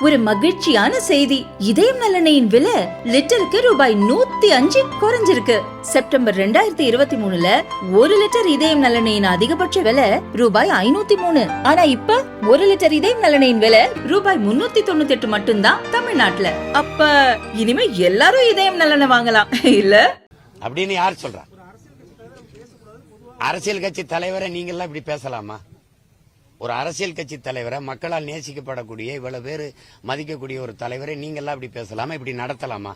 ஒரு மகிழ்ச்சியான செய்தி. இதயம் நல்லெண்ணெயின் விலை லிட்டருக்கு ரூபாய் நூத்தி அஞ்சு குறைஞ்சிருக்கு. செப்டம்பர் ரெண்டாயிரத்தி இருபத்தி மூணுல ஒரு லிட்டர் இதயம் நலனையின் அதிகபட்ச விலை ரூபாய் ஐநூத்தி மூணு. ஆனா இப்ப ஒரு லிட்டர் இதயம் நலனையின் விலை ரூபாய் முன்னூத்தி தொண்ணூத்தி எட்டு மட்டும்தான் தமிழ்நாட்டுல. அப்ப இனிமே எல்லாரும் இதயம் நலனை வாங்கலாம். இல்ல? அப்படின்னு யார் சொல்றா? அரசியல் கட்சி தலைவரை நீங்க எல்லாம் இப்படி பேசலாமா? ஒரு அரசியல் கட்சி தலைவரை மக்களால் நேசிக்கப்படக்கூடிய இவ்வளவு பேர் மதிக்கக்கூடிய ஒரு தலைவரை நீங்கெல்லாம் இப்படி பேசலாமா? இப்படி நடத்தலாமா?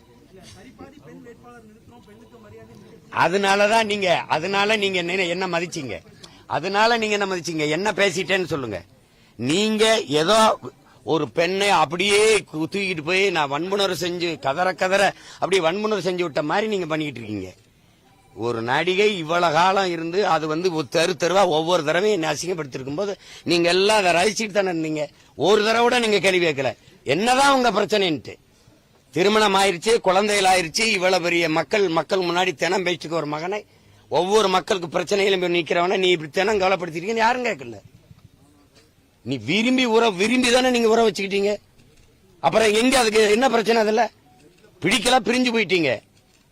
அதனாலதான் நீங்க அதனால நீங்க என்ன- என்ன மதிச்சீங்க? அதனால நீங்க என்ன மதிச்சீங்க? என்ன பேசிட்டேன்னு சொல்லுங்க. நீங்க ஏதோ ஒரு பெண்ணை அப்படியே தூக்கிட்டு போய் நான் வன்புணர்வு செஞ்சு கதற கதற அப்படியே வன்புணர்வு செஞ்சு விட்ட மாதிரி நீங்க பண்ணிக்கிட்டு இருக்கீங்க. ஒரு நடிகை இவ்வளவு காலம் இருந்து அது வந்து ஒரு தெரு தெருவா ஒவ்வொரு தடவையும் அசிங்கப்படுத்திருக்கும் போது நீங்க எல்லாம் அதை ரசிச்சுட்டு தானே இருந்தீங்க. ஒரு தடவை கூட நீங்க கேள்வி கேட்கல. என்னதான் உங்க பிரச்சனைன்ட்டு. திருமணம் ஆயிருச்சு குழந்தைகள் ஆயிருச்சு இவ்வளவு பெரிய மக்கள் மக்கள் முன்னாடி தினம் பேச்சுக்கு ஒரு மகனை ஒவ்வொரு மக்களுக்கு பிரச்சனைகளும் போய் நிக்கிறவன நீ இப்படி தினம் கவலைப்படுத்திருக்கீங்கன்னு யாரும் கேட்கல. நீ விரும்பி உற விரும்பி தானே நீங்க உற வச்சுக்கிட்டீங்க. அப்புறம் எங்க அதுக்கு என்ன பிரச்சனை அதுல? பிடிக்கல பிரிஞ்சு போயிட்டீங்க.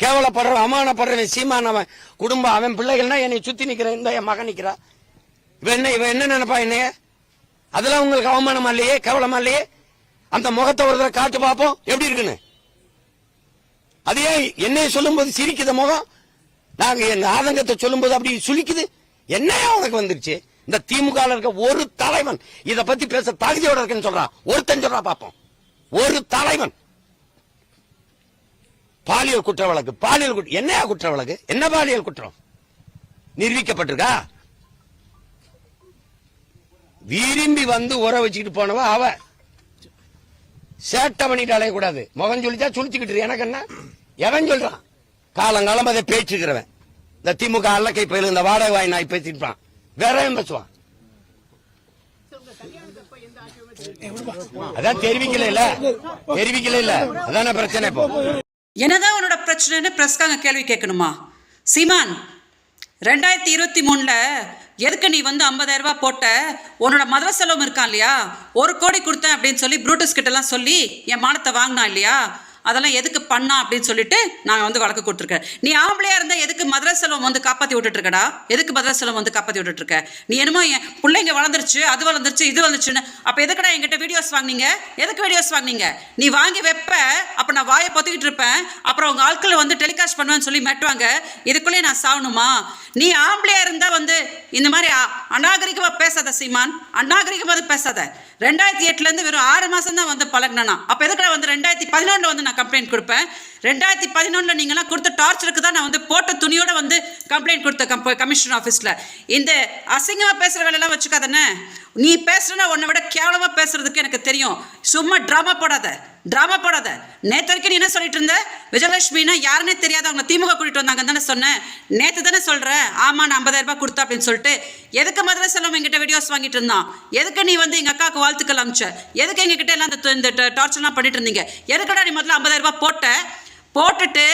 கேவலப்படுற அவமானப்படுறவன் சீமானவன் அவன் குடும்பம் அவன் பிள்ளைகள்னா என்னை சுத்தி நிக்கிற இந்த என் மகன் நிக்கிறா இவன் என்ன இவன் என்ன நினைப்பா என்னைய? அதெல்லாம் உங்களுக்கு அவமானமா இல்லையே கேவலமா இல்லையே? அந்த முகத்தை ஒரு தடவை காட்டு பார்ப்போம் எப்படி இருக்குன்னு? அதையே என்னை சொல்லும்போது சிரிக்குது முகம்? நாங்க எங்க ஆதங்கத்தை சொல்லும்போது அப்படி சுழிக்குது என்னையா உனக்கு வந்துருச்சு? இந்த திமுக இருக்க ஒரு தலைவன் இதை பத்தி பேச தகுதியோட இருக்குன்னு சொல்றான். ஒருத்தன் சொல்றா பாப்போம் ஒரு தலைவன். பாலியல் குற்ற வழக்கு பாலியல் குற்ற என்ன குற்ற வழக்கு என்ன பாலியல் குற்றம்? நிரூபிக்கப்பட்டிருக்கா? விரும்பி வந்து உற வச்சுக்கிட்டு போனவ அவ. சேட்டை பண்ணிட்டு அலையக்கூடாது முகம் சொல்லிச்சா சுழிச்சுக்கிட்டு எனக்கு என்ன? எவன் சொல்றான்? காலங்காலம் அதை பேச்சுக்கிறவன். இந்த திமுக அல்லக்கை பயில இந்த வாடகை வாய் நாய் பேசிருப்பான் வேற பேசுவான்? அதான் தெரிவிக்கல இல்ல. தெரிவிக்கல இல்ல. அதான பிரச்சனை இப்போ? என்னதான் உன்னோட பிரச்சனைன்னு பிரஸ்காங்க கேள்வி கேட்கணுமா? சீமான் ரெண்டாயிரத்தி இருபத்தி மூணில் எதுக்கு நீ வந்து 50000 ரூபா போட்ட? உன்னோட மதுர செலவும் இருக்கான் இல்லையா? ஒரு கோடி கொடுத்தேன் அப்படின்னு சொல்லி ப்ரூட்டஸ் கிட்டலாம் சொல்லி என் மானத்தை வாங்கினான் இல்லையா? அதெல்லாம் எதுக்கு பண்ணா அப்படின்னு சொல்லிட்டு நான் வந்து வழக்கு கொடுத்துருக்கேன். நீ ஆம்பளையா இருந்தா எதுக்கு மதுரை செல்வம் வந்து காப்பாத்தி விட்டுட்டு இருக்கடா எதுக்கு மதுரை செல்வம் வந்து காப்பாத்தி விட்டுட்டு இருக்க நீ என்னமோ என் பிள்ளைங்க வளர்ந்துருச்சு அது வளர்ந்துருச்சு இது வந்துச்சுன்னு அப்ப எதுக்குடா என்கிட்ட வீடியோஸ் வாங்கினீங்க? எதுக்கு வீடியோஸ் வாங்கினீங்க? நீ வாங்கி வைப்ப அப்ப நான் வாயை பொத்திக்கிட்டு இருப்பேன். அப்புறம் உங்க ஆட்களை வந்து டெலிகாஸ்ட் பண்ணுவேன்னு சொல்லி மெட்டுவாங்க இதுக்குள்ளேயே நான் சாகணுமா? நீ ஆம்பளையா இருந்தா வந்து இந்த மாதிரி அ- அநாகரிகமா பேசாத சீமான். அநாகரிகமா பேசாத. ரெண்டாயிரத்தி எட்டுல இருந்து வெறும் ஆறு மாசம் தான் வந்து பழகினா அப்ப எதுக்கு வந்து ரெண்டாயிரத்தி பதினொன்றில் வந்து நான் கம்ப்ளைண்ட் கொடுப்பேன்? ரெண்டாயிரத்தி பதினொன்றில் நீங்களாம் கொடுத்த டார்ச்சருக்கு தான் நான் வந்து போட்ட துணியோட வந்து கம்ப்ளைண்ட் கொடுத்த கம்ப கமிஷன் ஆஃபீஸில் இந்த அசிங்கமாக பேசுகிற வேலையெல்லாம் வச்சுக்காதானே நீ பேசுறனா உன்னை விட கேவலமாக பேசுறதுக்கு எனக்கு தெரியும். சும்மா ட்ராமா போடாத ட்ராமா போடாத. நேற்று வரைக்கும் நீ என்ன சொல்லிட்டு இருந்த? விஜயலட்சுமினா யாருன்னே தெரியாத அவங்க திமுக கூட்டிட்டு வந்தாங்கன்னு தானே சொன்னேன் நேற்று தானே சொல்கிறேன் ஆமாம் நான் 50000 ரூபாய் கொடுத்தா அப்படின்னு சொல்லிட்டு. எதுக்கு மதுரை செல்வம் எங்கிட்ட வீடியோஸ் வாங்கிட்டு இருந்தான்? எதுக்கு நீ வந்து எங்கள் அக்காவுக்கு வாழ்த்துக்கள் அமிச்ச எதுக்கு எங்ககிட்ட எல்லாம் இந்த- இந்த டார்ச்சர்லாம் பண்ணிட்டு இருந்தீங்க? எதுக்கடா நீ முதல்ல 50000 ரூபாய் போட்ட? போட்டுட்டு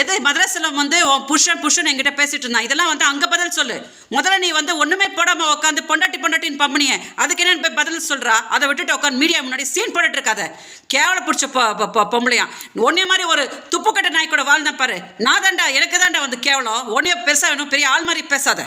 எது மதரசில் வந்து உன் புருஷன் புருஷன் என்கிட்ட பேசிட்டு இருந்தான்? இதெல்லாம் வந்து அங்கே பதில் சொல்லு. முதல்ல நீ வந்து ஒன்றுமே போடாமல் உட்காந்து பொண்டாட்டி பொண்டாட்டின்னு பம்பனிய. அதுக்கு என்ன போய் பதில் சொல்கிறா அதை விட்டுட்டு உட்காந்து மீடியா முன்னாடி சீன் போட்டுட்டு இருக்காத. கேவல பிடிச்ச பொம்பளையா. ஒன்னே மாதிரி ஒரு துப்புக்கட்ட நாய்க்கூட வாழ்ந்தேன் பாரு. நான் தாண்டா எனக்கு தாண்டா வந்து கேவலம். ஒன்னே பெருசாக வேணும் பெரிய ஆள் மாதிரி பேசாத.